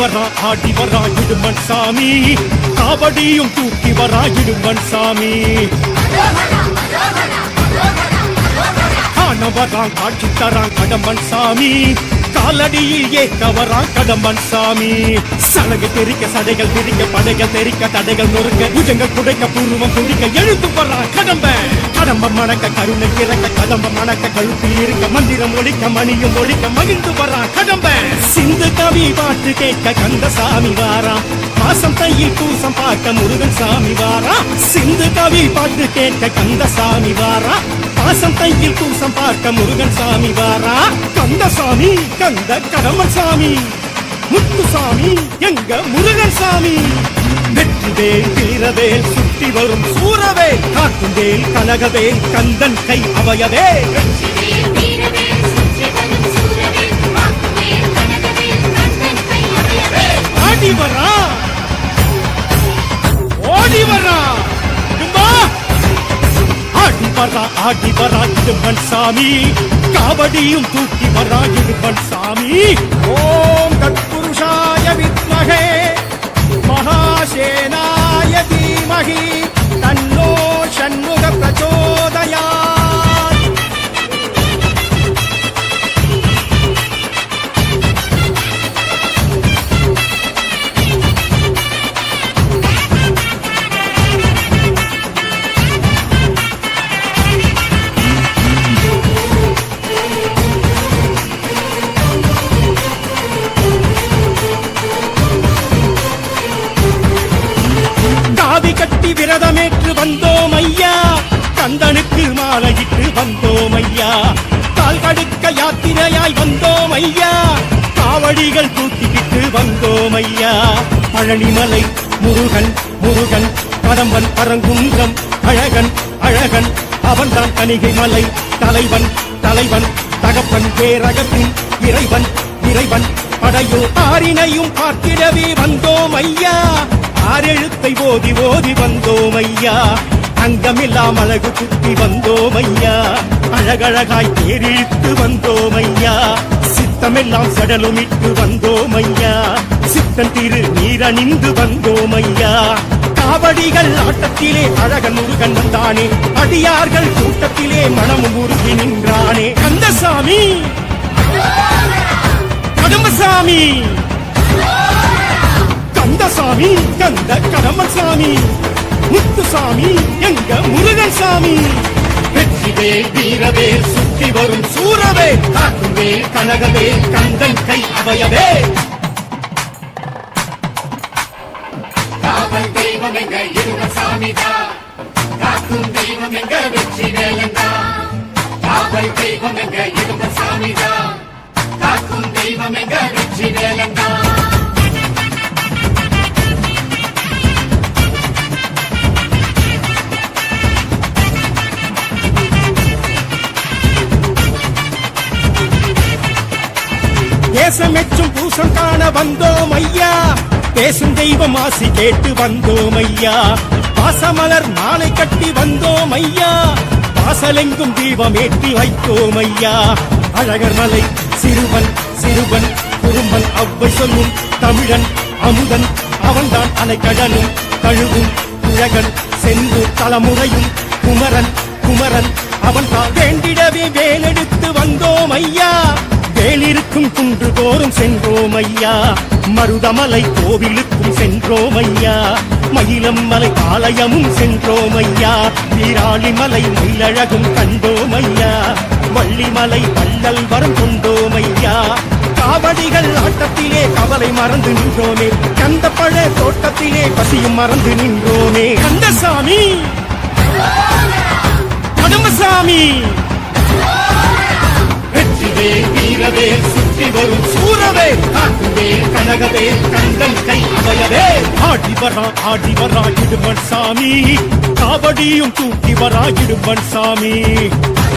வரா ஆடி வரா இடுமன் சாமி காவடியும் தூக்கி வரா இடுமன் சாமி காண வரான் காட்சி தரான் கடம்பன் சாமி காலடியில் ஏக்கவரா கடம்பன் சாமி. சலகை தெரிக்க சடைகள் தெரிக்க படைகள் தெரிக்க தடைகள் நொறுக்க புஜங்கள் குடைக்க பூர்வம் துடிக்க எழுந்து வர்றா கடம்ப கடம்ப மணக்க கருணை இறக்க கடம்ப மணக்க கழுத்தில் இருக்க மந்திரம் ஒழிக்க மணியும் ஒழிக்க மகிழ்ந்து வர்றா கடம்ப சிந்து கவி பாட்டு கேட்க கந்த சாமி வாரா. மாசம் தையில் பூசம் பார்க்க முருகன் சாமி வாரா. சிந்து கவி பாட்டு கேட்க கந்த சாமி வாரா. பாசம் தையில் பூசம் பார்க்க முருகன் சாமி வாரா. கந்த சாமி கந்த கடம்பன் சாமி. முத்துசாமி எங்க முருகன் சாமி. வெற்றிவேல் வீரவேல் சுற்றி வரும் சூரவேல். காட்டுவேல் கனகவேல் கந்தன் கை அவயவே. வரா ஆடி வரா இடும்பன் சாமி. காவடியும் தூக்கி வரா இடும்பன் சாமி. ஓ கந்தனுக்கு மாலையிட்டு வந்தோம் ஐயா கால் கடுக்க யாத்திரையாய் வந்தோம் ஐயா காவடிகள் தூக்கிக்கிட்டு வந்தோம் ஐயா பழனிமலை முருகன் முருகன் கடம்பன் பரங்குன்றம் அழகன் அழகன் அவன்தான் கணிகை மலை தலைவன் தலைவன் தகப்பன் பேரகத்தின் இறைவன் இறைவன் படையோ ஆறினையும் பார்த்திடவே வந்தோம் ஐயா ஆறெழுத்தை ஓதி ஓதி வந்தோம் ஐயா அங்கமில்லாம் அழகு குத்தி வந்தோம் ஐயா அழகழகாய் தேரிழித்து வந்தோம் ஐயா சித்தமெல்லாம் சடலுமிட்டு வந்தோம் ஐயா சித்தன் திரு நீரணிந்து வந்தோம் ஐயா காவடிகள் ஆட்டத்திலே அழகன் முருகன் வந்தானே. அடியார்கள் கூட்டத்திலே மனமும் உருகி நின்றானே. கந்தசாமி! கடம்பசாமி கந்தசாமி! கந்த கடம்பசாமி முத்துசாமி எங்க முருகன் சாமி வெற்றிவே வீரவே சுத்தி வரும் சூரவே காக்குவே கனகவே கந்தன் கை அவையவே காவல் தெய்வம் எங்க இருவ சாமிதா காக்கும் தெய்வம் எங்க வெற்றி வேலந்தா காவல் தெய்வம் எங்க இருவ சாமிதா காக்கும் தெய்வம் எங்க தேசமெச்சும் பூசம் காண வந்தோம் ஐயா பேசும் தெய்வம் ஆசி கேட்டு வந்தோம் ஐயா பாசமலர் மாலை கட்டி வந்தோம் ஐயா வாசலெங்கும் தீபம் ஏற்றி வைத்தோம் ஐயா அழகர் மலை சிறுவன் சிறுவன் குறும்பன் அவ்வை சொல்லும் தமிழன் அமுதன் அவன்தான் அலைக்கடனும் கழுவும் உழகன் செந்து தலைமுறையும் குமரன் குமரன் அவன் தான் வேண்டிடவே வேலெடுத்து வந்தோம் ஐயா. வேலிருக்கும் குன்று தோறும் சென்றோம் ஐயா. மருதமலை கோவிலுக்கும் சென்றோம் ஐயா. மயிலம் மலை ஆலயமும் சென்றோம் ஐயா. வீராளிமலை மயிலழகும் கண்டோம் ஐயா. வள்ளிமலை வள்ளல் வரம் கொண்டோம் ஐயா. காவடிகள் ஆட்டத்திலே கவலை மறந்து நின்றோமே. கந்த பழ தோட்டத்திலே பசியும் மறந்து நின்றோமே. கந்த வெற்றிவே வீரவே சுற்றி வரும் சூரவே. காட்டுவேல் கனகவே கந்தன் கை அவையவே ஆடி வரா ஆடி வரா இடுமன் சாமி. காவடியும் தூக்கி வரா இடுமன் சாமி.